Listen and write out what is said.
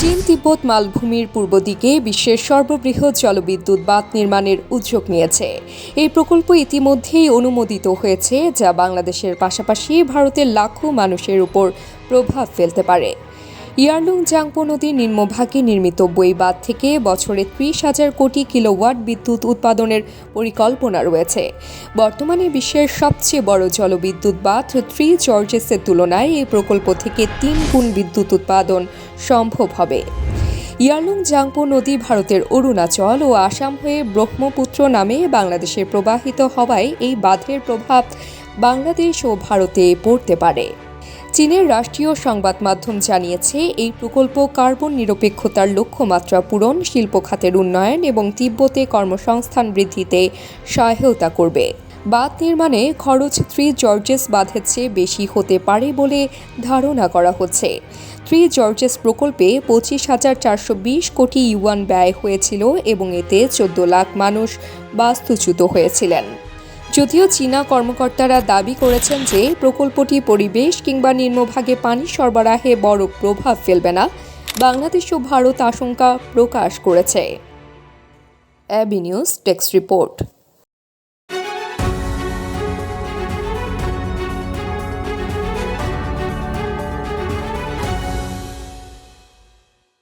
তিব্বত মালভূমির পূর্ব দিকে বিশ্বের সর্ববৃহৎ জলবিদ্যুৎ বাঁধ নির্মাণের উদ্যোগ নিয়েছে। এই প্রকল্প ইতিমধ্যেই অনুমোদিত হয়েছে, যা বাংলাদেশের পাশাপাশি ভারতের লাখো মানুষের উপর প্রভাব ফেলতে পারে। ইয়ারলুং জাংপো নদীর নিম্নভাগে নির্মিত বই বাঁধ থেকে বছরে ত্রিশ হাজার কোটি কিলোওয়াট বিদ্যুৎ উৎপাদনের পরিকল্পনা রয়েছে। বর্তমানে বিশ্বের সবচেয়ে বড় জলবিদ্যুৎ বাঁধ থ্রি জর্জেসের তুলনায় এই প্রকল্প থেকে তিন গুণ বিদ্যুৎ উৎপাদন সম্ভব হবে। ইয়ারলুং জাংপো নদী ভারতের অরুণাচল ও আসাম হয়ে ব্রহ্মপুত্র নামে বাংলাদেশে প্রবাহিত হওয়ায় এই বাঁধের প্রভাব বাংলাদেশ ও ভারতে পড়তে পারে। চীনের রাষ্ট্রীয় সংবাদ মাধ্যম জানিয়েছে, এই প্রকল্প কার্বন নিরপেক্ষতার লক্ষ্যমাত্রা পূরণ, শিল্প খাতের উন্নয়ন এবং তিব্বতে কর্মসংস্থান বৃদ্ধিতে সহায়তা করবে। বাঁধ নির্মাণে খরচ থ্রি জর্জেস বাঁধের চেয়ে বেশি হতে পারে বলে ধারণা করা হচ্ছে। থ্রি জর্জেস প্রকল্পে পঁচিশ হাজার চারশো বিশ কোটি ইউয়ান ব্যয় হয়েছিল এবং এতে চোদ্দ লাখ মানুষ বাস্তুচ্যুত হয়েছিলেন। যদিও চীনা কর্মকর্তারা দাবি করেছেন যে প্রকল্পটি পরিবেশ কিংবা নিম্নভাগে পানি সরবরাহে বড় প্রভাব ফেলবে না। বাংলাদেশ ও ভারত আশঙ্কা প্রকাশ করেছে। অ্যাবি নিউজ টেক্সট রিপোর্ট।